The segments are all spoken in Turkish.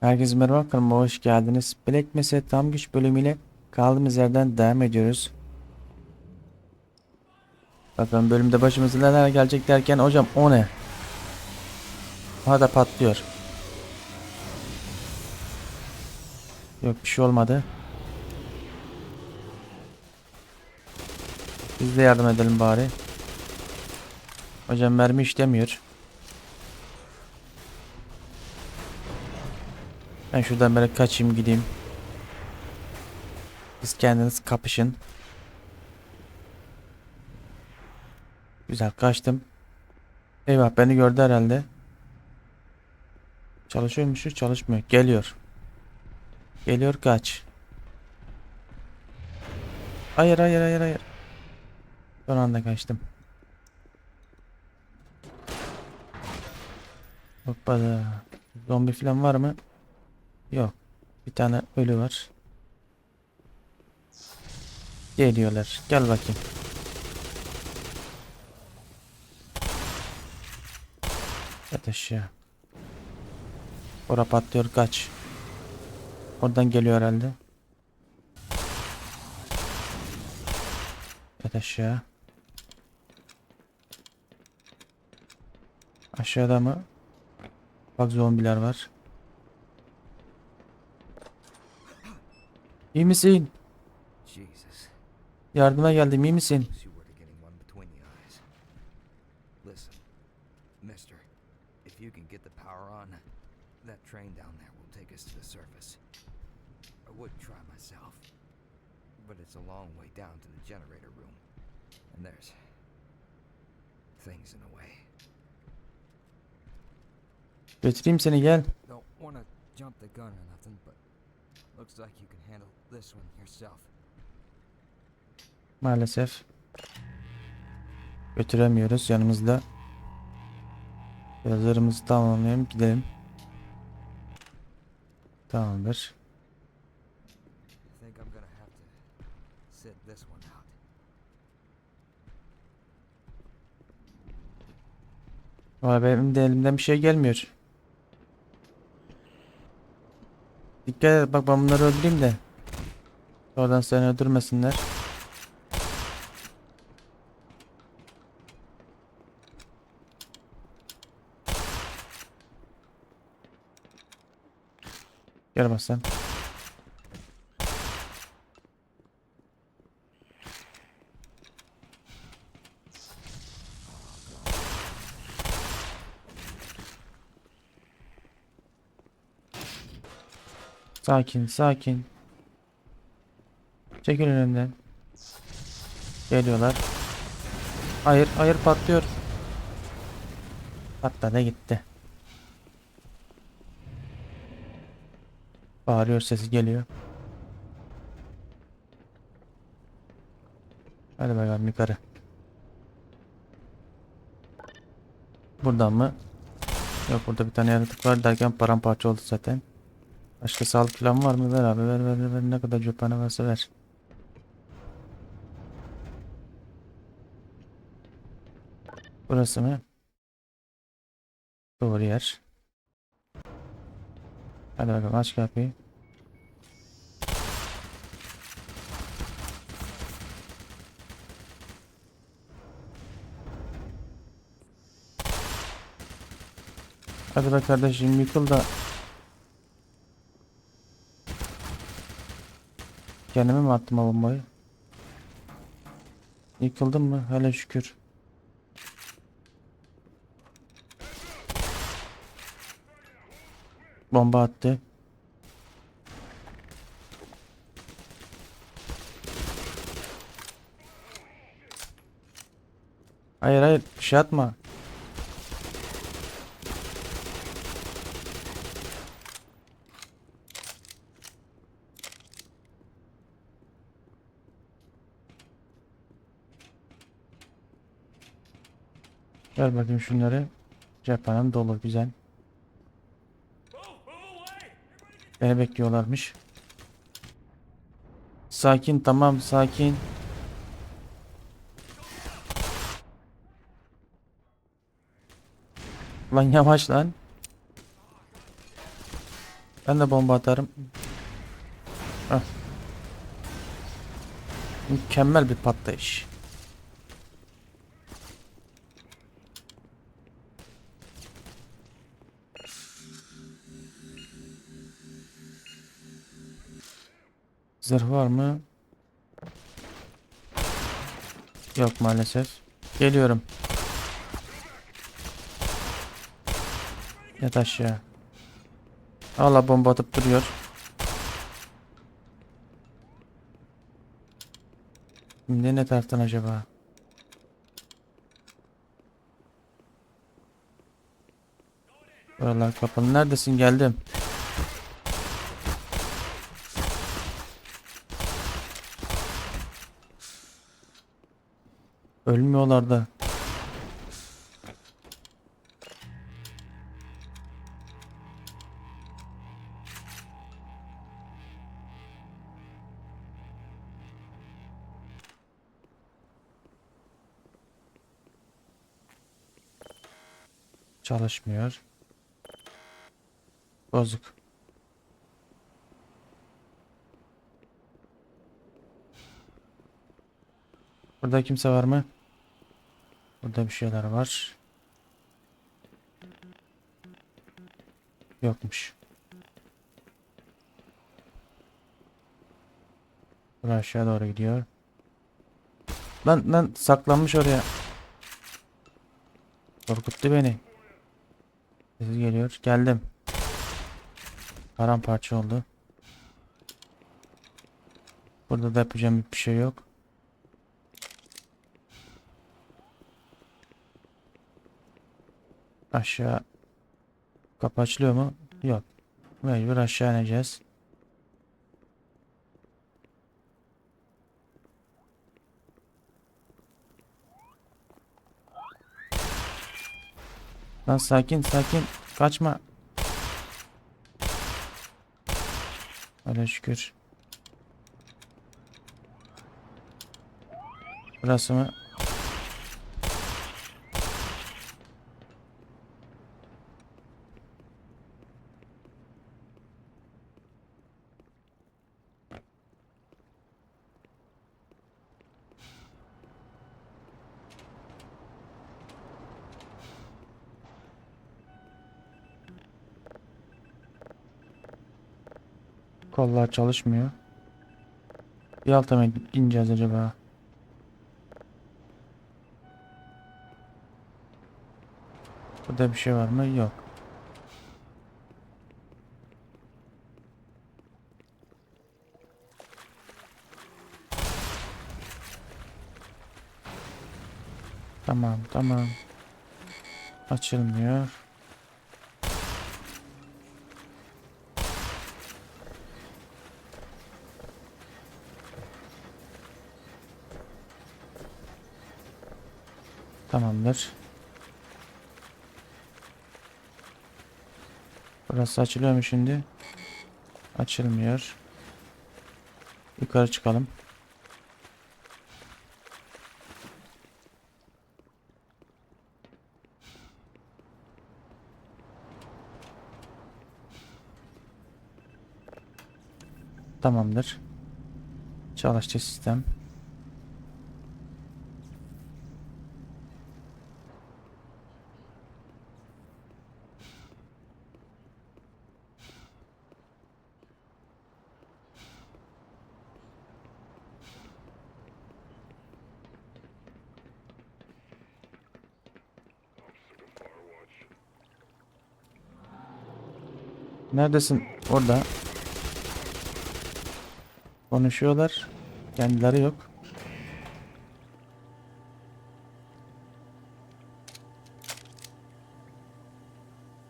Herkese merhaba kanalıma hoş geldiniz. Black Mesa tam güç bölümüyle kaldığımız yerden devam ediyoruz. Bakalım bölümde başımıza neler gelecek derken hocam o ne? Aha patlıyor. Yok bir şey olmadı. Biz de yardım edelim bari. Hocam mermi işlemiyor. Ben şuradan böyle kaçayım gideyim. Siz kendiniz kapışın. Güzel kaçtım. Eyvah beni gördü herhalde. Çalışıyor mu şu? Çalışmıyor. Geliyor. Geliyor kaç. Hayır hayır hayır hayır. Son anda kaçtım. Hoppala. Zombi falan var mı? Yok. Bir tane ölü var. Geliyorlar. Gel bakayım. Yat aşağı. Ora patlıyor kaç. Oradan geliyor herhalde. Yat aşağı. Aşağıda mı? Bak zombiler var. The Mimicine. You were getting one between the eyes. Listen, Mister, if you can get the power on, that train down there will take us to the surface. I would try myself, but it's a long way down to the generator room. And there's things in the way. Götüreyim seni gel. Don't want to jump the gun or nothing, but looks like you can handle this one yourself. Maalesef. Götüremiyoruz yanımızda. Biraz zırhımızı tamamlayalım gidelim. Tamamdır. Vay benim de elimden bir şey gelmiyor. Dikkat et bak ben bunları öldüreyim de. Oradan seni öldürmesinler. Gel bak sen. Sakin sakin. Çekil önümden. Geliyorlar. Hayır hayır patlıyor. Patladı gitti. Bağırıyor sesi geliyor. Hadi bakalım yukarı. Buradan mı? Yok burada bir tane yaratık var derken paramparça oldu zaten. Başka sağlık falan var mı? Ver abi ver ver ver, ne kadar cephane varsa ver. Burası mı? Doğru yer. Hadi bakalım aç kapıyı. Hadi be kardeşim yıkıl da Kendime mi attım o bombayı? Yıkıldım mı? Hele şükür. Bomba attı. Hayır hayır bir şey atma. Ver bakayım şunları. Cephanem dolu güzel. Beni bekliyorlarmış. Sakin tamam sakin. Lan yavaş lan. Ben de bomba atarım. Hah. Mükemmel bir patlayış. Zırh var mı? Yok maalesef. Geliyorum. Yat aşağı. Allah bomba atıp duruyor. Şimdi ne taraftan acaba? Buralar kapalı. Neredesin? Geldim. Ölmüyorlar da. Çalışmıyor. Bozuk. Burada kimse var mı? Burada bir şeyler var. Yokmuş. Burası aşağı doğru gidiyor. Lan lan saklanmış oraya. Korkuttu beni. Sesi geliyor. Geldim. Paramparça oldu. Burada da yapacağım bir şey yok. Aşağı kapı açılıyor mu? Yok. Mecbur aşağı ineceğiz. Lan sakin sakin kaçma. Öyle şükür. Burası mı? Kollar çalışmıyor. Bir alta mı ineceğiz acaba? Burada bir şey var mı? Yok. Tamam, tamam. Açılmıyor. Tamamdır. Burası açılıyor mu şimdi? Açılmıyor. Yukarı çıkalım. Tamamdır. Çalıştı sistem. Neredesin? Orada. Konuşuyorlar. Kendileri yok.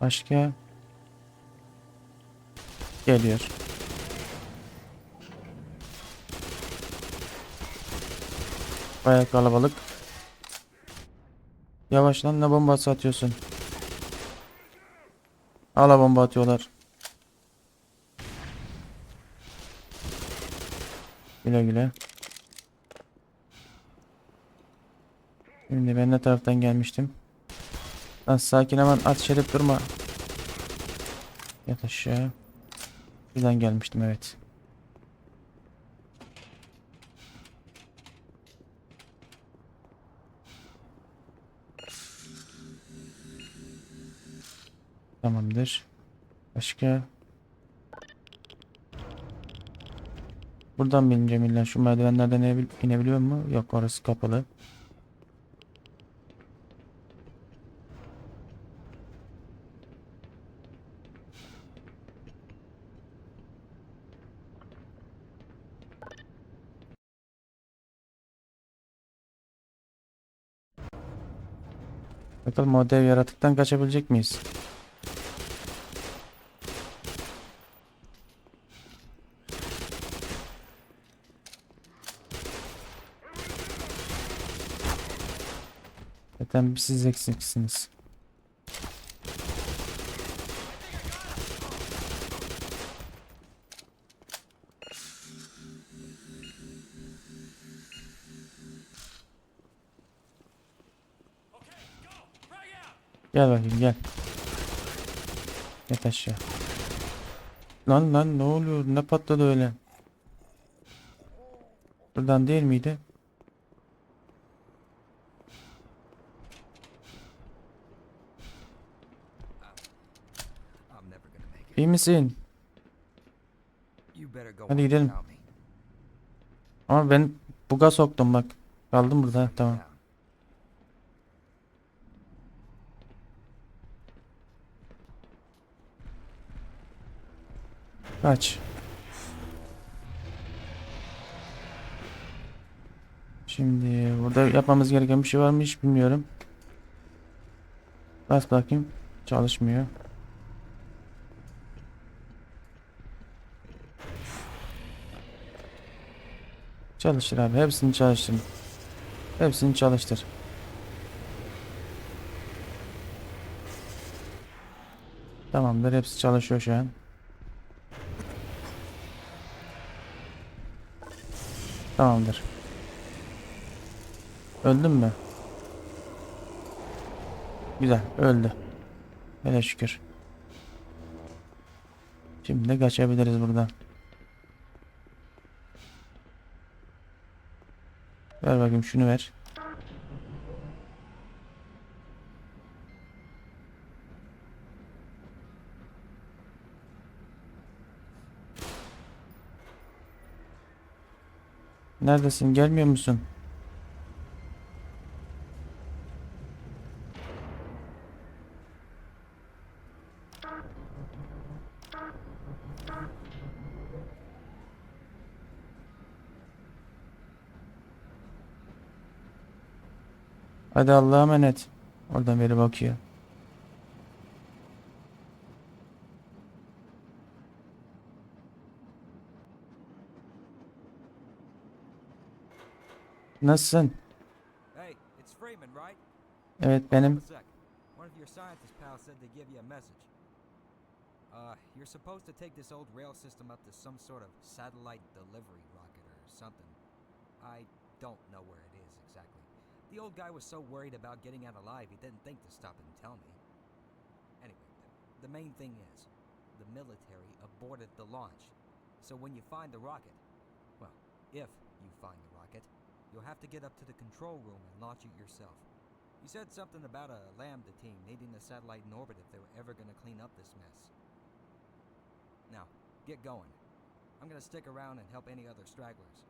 Başka geliyor. Bayağı kalabalık. Yavaş lan ne bombası atıyorsun? Hala bomba atıyorlar. Güle güle. Şimdi ben ne taraftan gelmiştim? Lan sakin hemen ateş edip durma. Yat aşağı. Birden gelmiştim evet. Tamamdır. Başka? Buradan mı ineceğim illa? Şu merdivenlerden inebil inebiliyor mu? Yok orası kapalı. Bakalım o dev yaratıktan kaçabilecek miyiz? Zaten siz eksiksiniz. Gel bakayım gel. Yat aşağı. Lan lan ne oluyor? Ne patladı öyle? Buradan değil miydi? İyi misin? Hadi gidelim. Ama ben buga soktum bak. Kaldım burada. Tamam. Kaç. Şimdi burada yapmamız gereken bir şey var mı hiç bilmiyorum. Bas bakayım. Çalışmıyor. Çalıştır abi. Hepsini çalıştır. Hepsini çalıştır. Tamamdır. Hepsi çalışıyor şu an. Tamamdır. Öldün mü? Güzel, öldü. Hele şükür. Şimdi kaçabiliriz buradan. Ver bakayım şunu ver. Neredesin? Gelmiyor musun? Hadi Allah'a emanet. Oradan beri bakıyor. Nasılsın? Evet benim. Uh, you're supposed to take this old rail system up to some sort of satellite delivery rocket or something. I don't know where. The old guy was so worried about getting out alive, he didn't think to stop and tell me. Anyway, the, main thing is, the military aborted the launch. So when you find the rocket, well, if you find the rocket, you'll have to get up to the control room and launch it yourself. You said something about a Lambda team needing the satellite in orbit if they were ever going to clean up this mess. Now, get going. I'm going to stick around and help any other stragglers.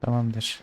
Tamamdır.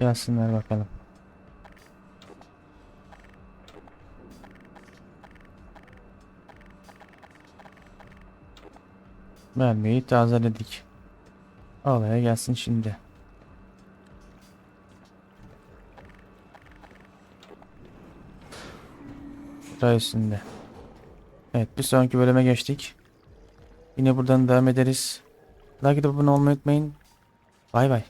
Gelsinler bakalım. Mermiyi tazeledik. Olaya gelsin şimdi. Ray üstünde. Evet bir sonraki bölüme geçtik. Yine buradan devam ederiz. Like atıp abone olmayı unutmayın. Bay bay.